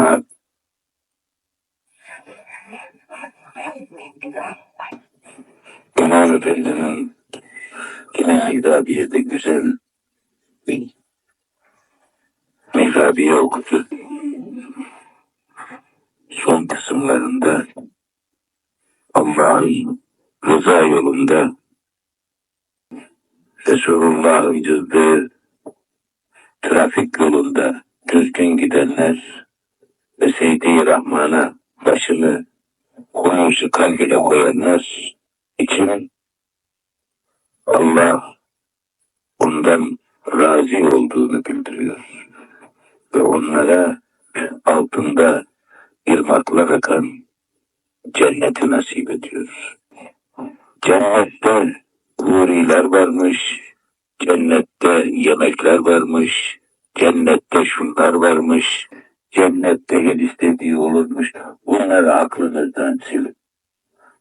Ama İmam Efendi'nin yine hitabiyede güzel hidabiye okudu. Son kısımlarında Allah'ın rıza yolunda Resulullah'ın cızdığı trafik yolunda düzgün gidenler ve Seydi Rahman'a başını kuyusu kalbine koyanlar için Allah ondan razı olduğunu bildiriyor. Ve onlara altında ırmaklar akan cenneti nasip ediyor. Cennette huriler varmış, cennette yemekler varmış, cennette şunlar varmış, cennette her istediği olurmuş. Bunları aklınızdan silin.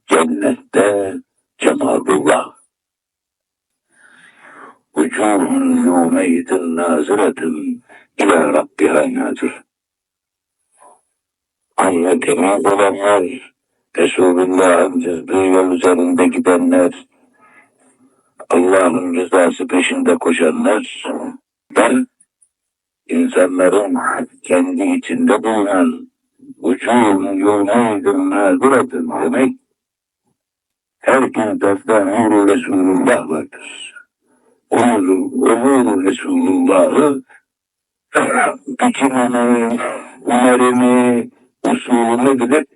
Cennette cemalullah. Ucuhun yevmeydin naziretun ila Rabbiha nazir. Anne temiz olanlar, Resulullah'ın cızdığı yol üzerinde gidenler, Allah'ın rızası peşinde koşanlar ve insanların kendi içinde bulunan uçun yoluna naziratın demek herkes defter nuru Resulullah vardır. Onun umuru Resulullah'ı biçimini, umarını, usulünü bilip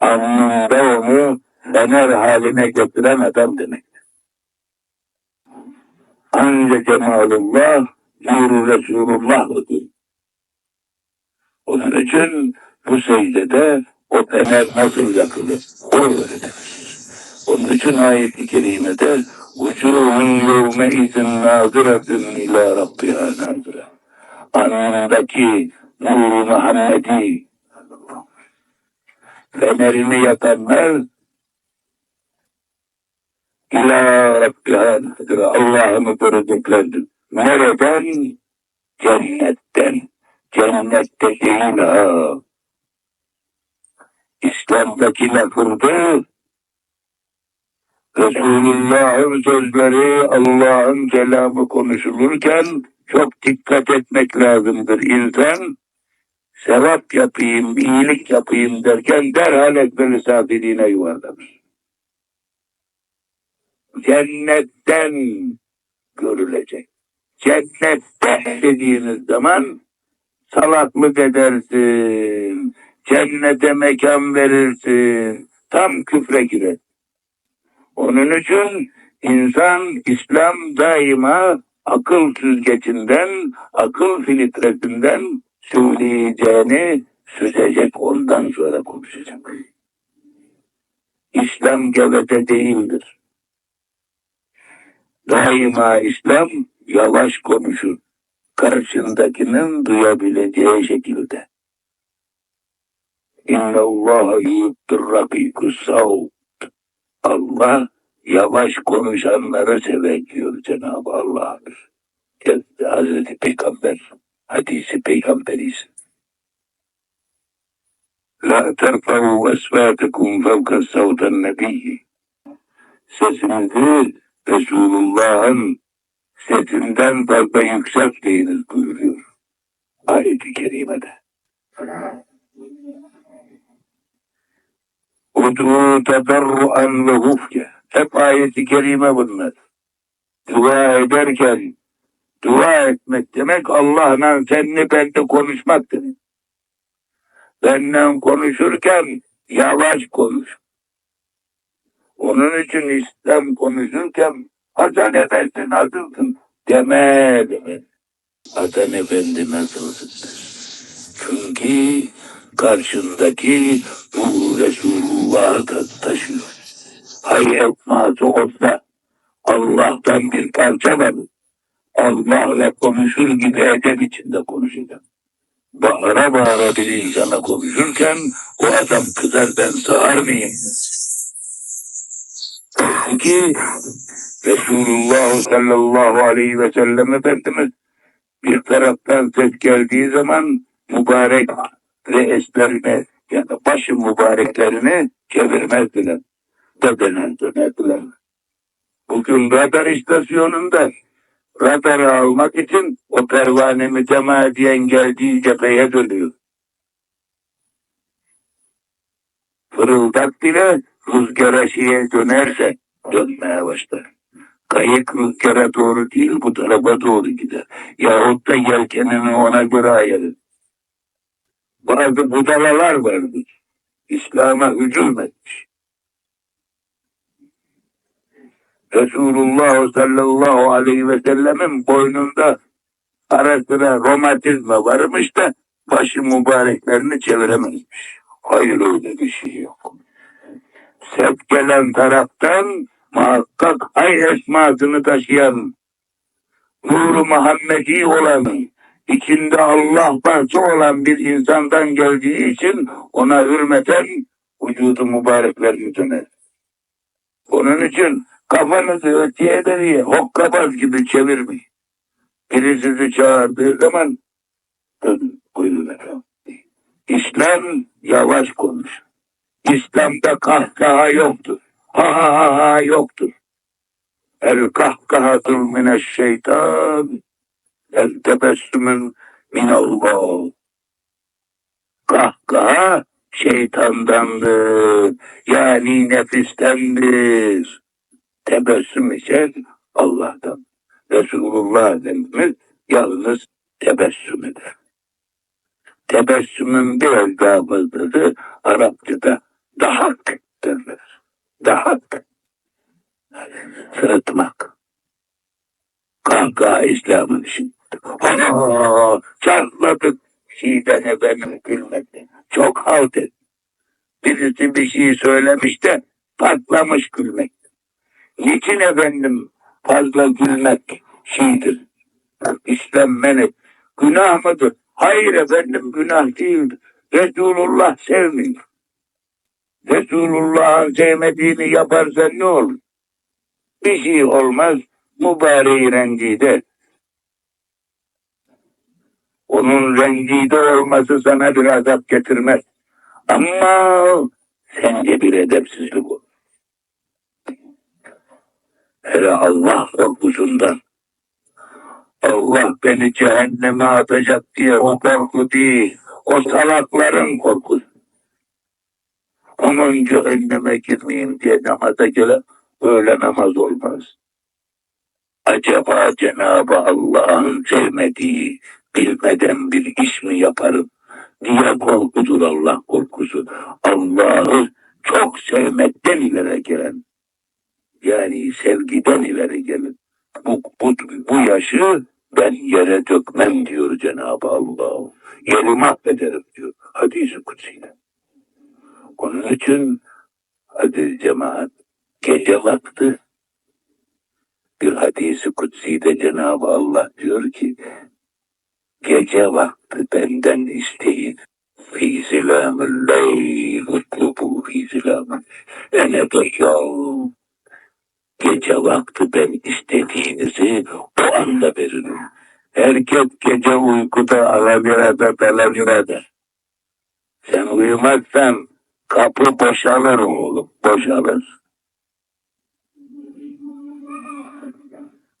anında onu fener haline getiren adam demek. Ancak cemalullah nuru Resulullah'dır. Onun için bu secdede o fener nasıl yakılır? O öğretilir. Onun için ayet-i kerimede Ucuhun yevme izin naziretun ila Rabbiha nazire. Anındaki nuru Muhammed'i fenerini yakanlar ila Rabbiha nazire. Allah'ını göreceklerdir. Nereden? Cennetten. Cennette değil ha. İslam'daki lafırdı Resulullah'ın sözleri, Allah'ın kelamı konuşulurken çok dikkat etmek lazımdır. İnsan sevap yapayım, iyilik yapayım derken derhal ekberi safiliğine yuvarlanır. Cennetten görülecek. Cennette dediğiniz zaman salaklık edersin, cennete mekan verirsin, tam küfre girer. Onun için insan İslam daima akıl süzgecinden, akıl filtresinden söyleyeceğini süzecek ondan sonra konuşacak. İslam gevete değildir. Daima İslam yavaş konuşur. Karşındakinin duyabileceği şekilde. İnna Allah yu'tir rakikus. Allah yavaş konuşanları sever diyor Cenab-ı Allah. Hazreti Peygamber hadisi peygamberiyiz. La terfa'u esvâtekum fevka savten nebiyyi. Sesinizi Resulullah'ın sesinden fazla yükseltmeyiniz buyuruyor. Ayet-i Kerime'de. Udu teberru'en ve hufke. Hep ayeti kerime bunlar. Dua ederken dua etmek demek Allah'la senli bende konuşmak demek. Benden konuşurken yavaş konuş. Onun için İslam konuşurken Hasan Efendi nasılsın deme demek. Hasan Efendi nasılsın? Çünkü karşındaki bu Resulullah'ı taşıyor. Hayat mazı olsa Allah'tan bir parça var. Allah'la konuşur gibi edep içinde konuşacak. Bağıra bağıra bir insana konuşurken o adam kızar ben sağır mıyım? Ki Resulullah sallallahu aleyhi ve sellem Efendimiz bir taraftan ses geldiği zaman mübarek reislerini yani başı mübareklerini çevirmezdiler. Döner dönerdiler. Bugün radar istasyonunda radarı almak için o pervane mütemadiyen geldiği cepheye dönüyor. Fırıldak bile rüzgara şeye dönerse dönmeye başlar. Kayık rüzgara doğru değil bu tarafa doğru gider. Yahut da yelkenini ona göre ayarır. Bazı budalalar vardır. İslam'a hücum etmiş. Resulullah sallallahu aleyhi ve sellemin boynunda ara sıra romatizma varmış da başı mübareklerini çeviremezmiş. Hayır öyle bir şey yok. Sevk gelen taraftan muhakkak hay esmasını taşıyan nuru Muhammedi olan içinde Allah parça olan bir insandan geldiği için ona hürmeten vücudu mübareklerini döner. Onun için kafanızı öteye beriye hokkabaz gibi çevirmeyin. Biri sizi çağırdığı zaman dönün, buyurun efendim. İslam yavaş konuş. İslam'da kahkaha yoktur. Ha ha ha ha yoktur. El kahkahatul mineşşeytan. El tebessümün minallah. Kahkaha şeytandandır. Yani nefistendir. Tebessüm ise Allah'tan. Resulullah Efendimiz yalnız tebessüm eder. Tebessümün biraz daha fazlası Arapçada dahak derler. Dahak. Sırıtmak. Kanka İslam'ın işi. Aa, çatladık. Şeyden efendim gülmekten. Çok halt et. Birisi bir şey söylemiş de patlamış gülmek. Niçin efendim fazla gülmek şeydir? İslam men Günah mıdır? Hayır efendim günah değildir. Resulullah sevmiyor. Resulullah'ın sevmediğini yaparsan ne olur? Bir şey olmaz. Mübareği rencide. Onun rencide olması sana bir azap getirmez. Ama sence bir edepsizlik olur. Hele Allah korkusundan. Allah beni cehenneme atacak diye o korku değil. O salakların korkusu. Onun cehenneme girmeyeyim diye namaza gelen öyle namaz olmaz. Acaba Cenab-ı Allah'ın sevmediği bilmeden bir iş mi yaparım diye korkudur Allah korkusu. Allah'ı çok sevmekten ileri gelen yani sevgiden ileri gelir. Bu, bu, bu yaşı ben yere dökmem diyor Cenab-ı Allah. Yeri mahvederim diyor hadisi kutsiyle. Onun için hadi cemaat gece vakti bir hadisi kutsiyle Cenab-ı Allah diyor ki gece vakti benden isteyin. Fî zilâmil leyl utlubu fî zilâmil ene. Gece vakti ben istediğinizi o anda veririm. Herkes gece uykuda alavirada dalavirada. Sen uyumazsan kapı boşalır oğlum, boşalır.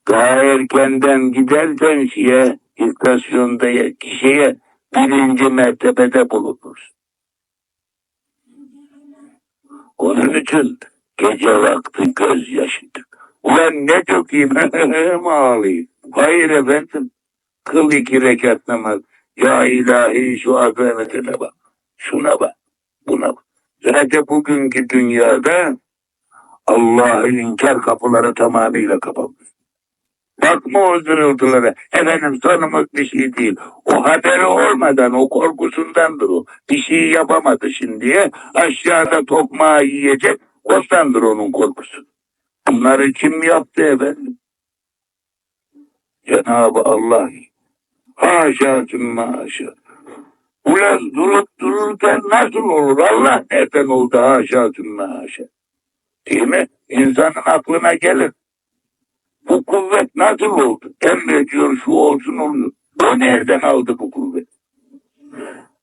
Daha erkenden gidersen şeye, istasyonda kişiye birinci mertebede bulunur. Onun için gece vakti gözyaşıdır. Ulan ne dökeyim hem ağlayayım. Hayır efendim. Kıl iki rekat namaz. Ya ilahi şu azametine bak. Şuna bak. Buna bak. Zaten bugünkü dünyada Allah'ın inkar kapıları tamamıyla kapanmış. Bakma o zırıltılara. Efendim tanımız bir şey değil. O haberi olmadan, o korkusundandır o. Bir şey yapamadı şimdiye. Aşağıda tokmağı yiyecek. Ostandır onun korkusu. Bunları kim yaptı efendim? Cenab-ı Allah. Haşa sümme haşa. Ulan durup dururken nasıl olur? Allah nereden oldu haşa sümme haşa. Değil mi? İnsanın aklına gelir. Bu kuvvet nasıl oldu? Emrediyor şu olsun oluyor. O nereden aldı bu kuvvet?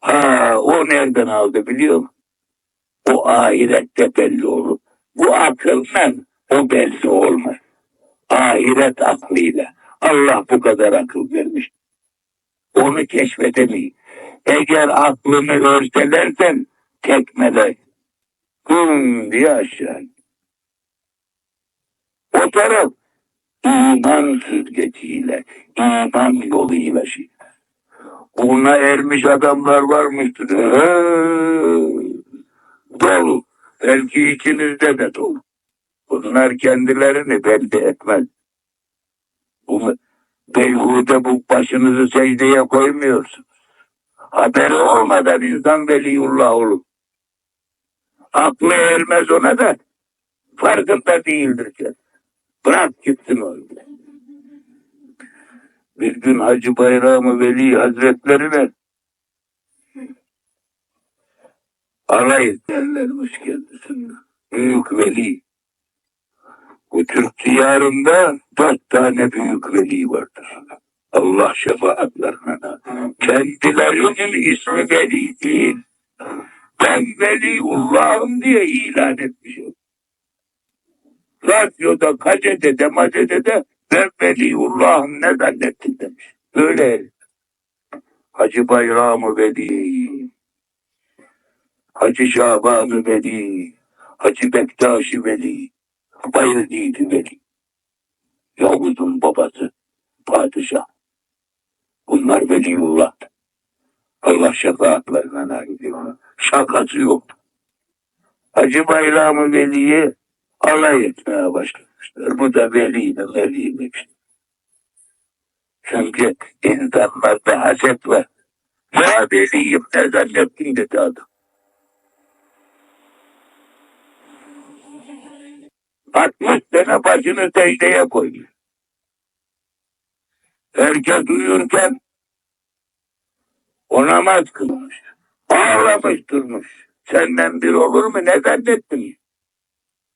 Ha o nereden aldı biliyor musun? O ahirette belli olur. Bu akılla o belli olmaz. Ahiret aklıyla. Allah bu kadar akıl vermiş. Onu keşfedemeyiz. Eğer aklını örselersen tekmeler. Hım diye aşağı. O taraf iman süzgeciyle, iman yoluyla şey. Buna ermiş adamlar varmıştır. Dolu. Belki içinizde de dolu. Bunlar kendilerini belli etmez. Bunu beyhude bu başınızı secdeye koymuyorsunuz. Haberi olmadan insan veliullah olur. Aklı ermez ona da farkında değildir ki. Bırak gitsin öyle. Bir gün Hacı Bayramı Veli Hazretlerine alay ederlermiş kendisinde. Büyük veli. Bu Türk diyarında dört tane büyük veli vardır. Allah şefaatlerine. Kendilerinin ismi veli değil. Ben veliullahım diye ilan etmişim. Radyoda, gazetede, mazetede ben veliullahım ne zannettin demiş. Böyle Hacı Bayramı Veli, Hacı Şabanı Veli, Hacı Bektaşi Veli, Bayezid Veli. Yavuz'un babası, padişah. Bunlar veliullah. Allah şefaatlerine nail ediyor. Şakası yok. Hacı Bayramı Veli'ye alay etmeye başlamışlar. Bu da veliydi, veliymiş. Çünkü insanlarda haset var. Ya veliyim ne zannettin dedi adam. Altmış sene başını secdeye koymuş. Herkes uyurken o namaz kılmış. Ağlamış durmuş. Senden bir olur mu ne zannettin?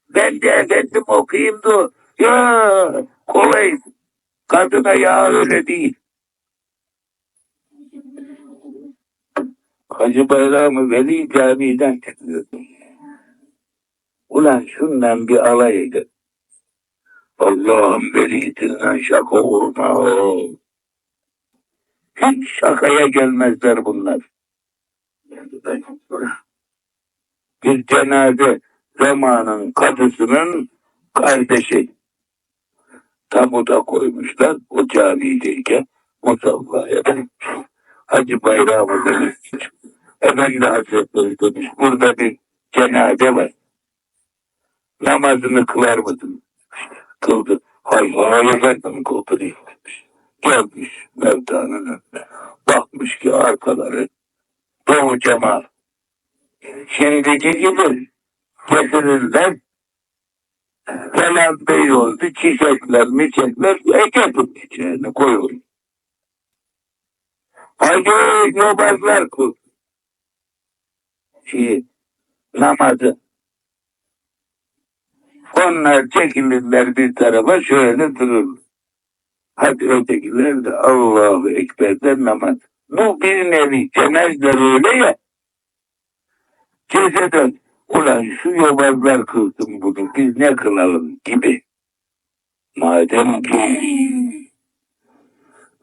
Ben de efendim okuyayım da ya kolay kadına ya öyle değil. Hacı Bayramı Veli camiden çıkıyor. Ulan şundan bir alay edin. Allah'ım velisinden şaka olur mu? Hiç şakaya gelmezler bunlar. Bir cenaze zamanın kadısının kardeşi. Tabuta koymuşlar o camideyken musallaya. Hacı Bayramı demiş. Efendi Hazretleri demiş. Burada bir cenaze var. Namazını kılar mısın? Kıldı. Hay hay efendim kıldı değil. demiş. Gelmiş mevtanın önüne. Bakmış ki arkaları Doğu Cemal. Şimdiki gibi getirirler. Kenan Bey oldu. Çiçekler, miçekler ekepin içine koyuyor. Haydi yobazlar kıl. Şey, namazı. Onlar çekilirler bir tarafa şöyle durur. Hadi ötekiler de Allahu Ekber'den namaz. Bu bir nevi cenazler öyle ya. Ceseden ulan şu yobazlar kılsın bunu biz ne kılalım gibi. Madem ki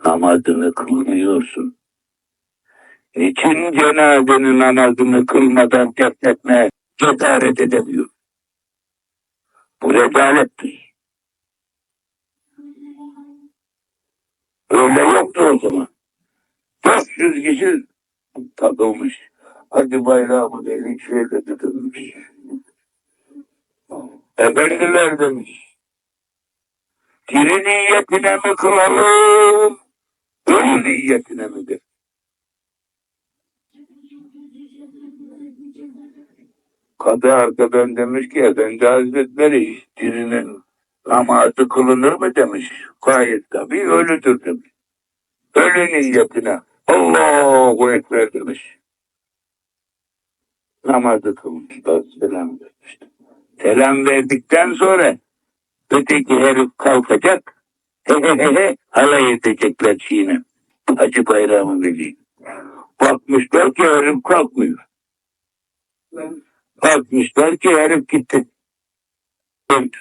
namazını kılmıyorsun. Niçin cenazenin namazını kılmadan terk etmeye cesaret edemiyor? Bu rezalettir. Öyle yoktu o zaman. 400 kişi takılmış. Hadi bayramı dedik şöyle tutulmuş. Efendiler demiş. Diri niyetine mi kılalım? Ölü niyetine mi Kadı arkadan demiş ki Efendi Hazretleri dirinin namazı kılınır mı demiş. Gayet tabii ölüdür demiş. Ölü niyetine Allahu Ekber demiş. Namazı kılmış. Selam vermişti. Selam verdikten sonra öteki herif kalkacak. He he he he halay edecekler Çiğne. Hacı Bayramı Veli. Bakmışlar ki herif kalkmıyor. Bakmışlar ki herif gitti. Öldü.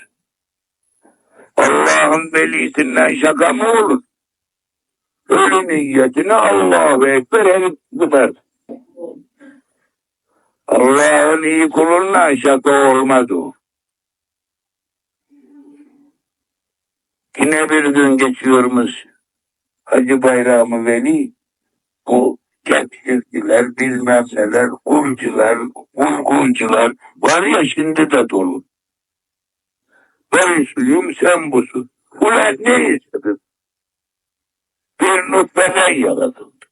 Allah'ın velisinden şaka mı olur? Ölü niyetine Allahu Ekber herif gider. Allah'ın iyi kulundan şaka olmaz o. Yine bir gün geçiyormuş Hacı Bayramı Veli bu tepsirciler, bilmem neler, kurcular, kurguncular var ya şimdi de dolu. Ben şuyum sen busun. Ulan ne istedin? Bir nutfeden yaratıldık.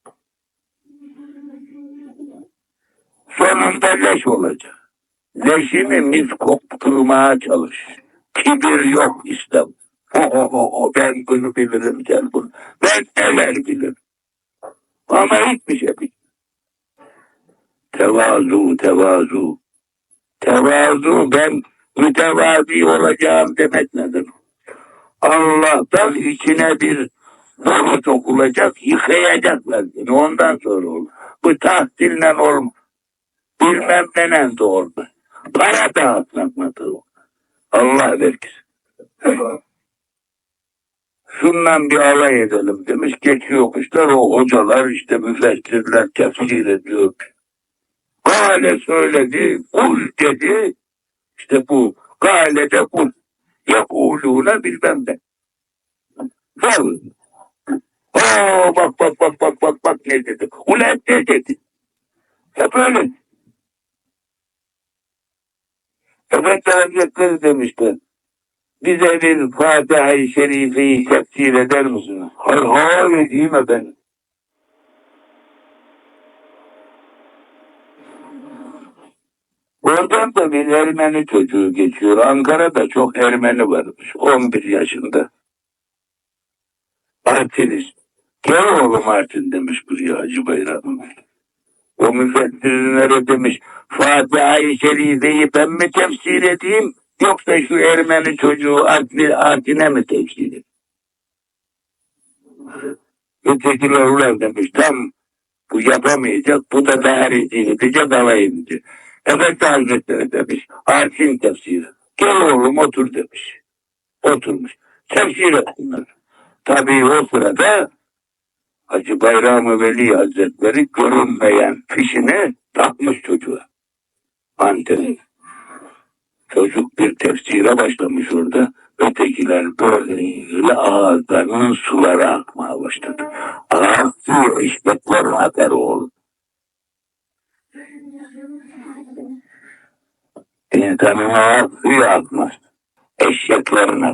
Sonunda leş olacak. Leşini biz kopturmaya çalış. Kibir yok İslam. Ho, ho, ho, ben bunu bilirim sen bunu. Ben neler bilirim. Ama hiçbir şey bilmem. Tevazu, tevazu. Tevazu ben mütevazi olacağım demek nedir? Allah'tan içine bir boru sokulacak, yıkayacaklar seni. Ondan sonra olur. Bu tahsille olmaz. Bilmem nenen de olmaz. Para dağıtmak mı Allah vergisi. Şundan bir alay edelim demiş. Geçiyormuşlar o hocalar işte müfessirler tefsir ediyor. Gale söyledi, kul dedi. İşte bu gale de kul. Yakuluna bilmem ne. Var. Aa, bak bak bak bak bak bak ne dedi. Ulan ne dedi. Hep öyle. Efendi Hazretleri demişler. Bize bir Fatiha-i Şerife'yi tefsir eder misiniz? Hayır, hayır diyeyim efendim. Oradan da bir Ermeni çocuğu geçiyor. Ankara'da çok Ermeni varmış. 11 yaşında. Artist. Gel oğlum Artin demiş buraya Hacı Bayram. O müfessirlere demiş Fatiha-i Şerife'yi ben mi tefsir edeyim yoksa şu Ermeni çocuğu Artin, Artin'e mi tefsir edeyim? Ötekiler ulan demiş tam bu yapamayacak bu da dahil edecek alayım diyor. Efendi Hazretleri demiş Artin tefsiri. Gel oğlum otur demiş. Oturmuş. Tefsir etsinler. Tabii o sırada Hacı Bayram-ı Veli Hazretleri görünmeyen fişini takmış çocuğa. Anteni. Çocuk bir tefsire başlamış orada. Ötekiler böyle ağızlarının suları akmaya başladı. Ağız suyu işbetlerin haberi oldu. İnsanın suyu akmaz. Eşeklerin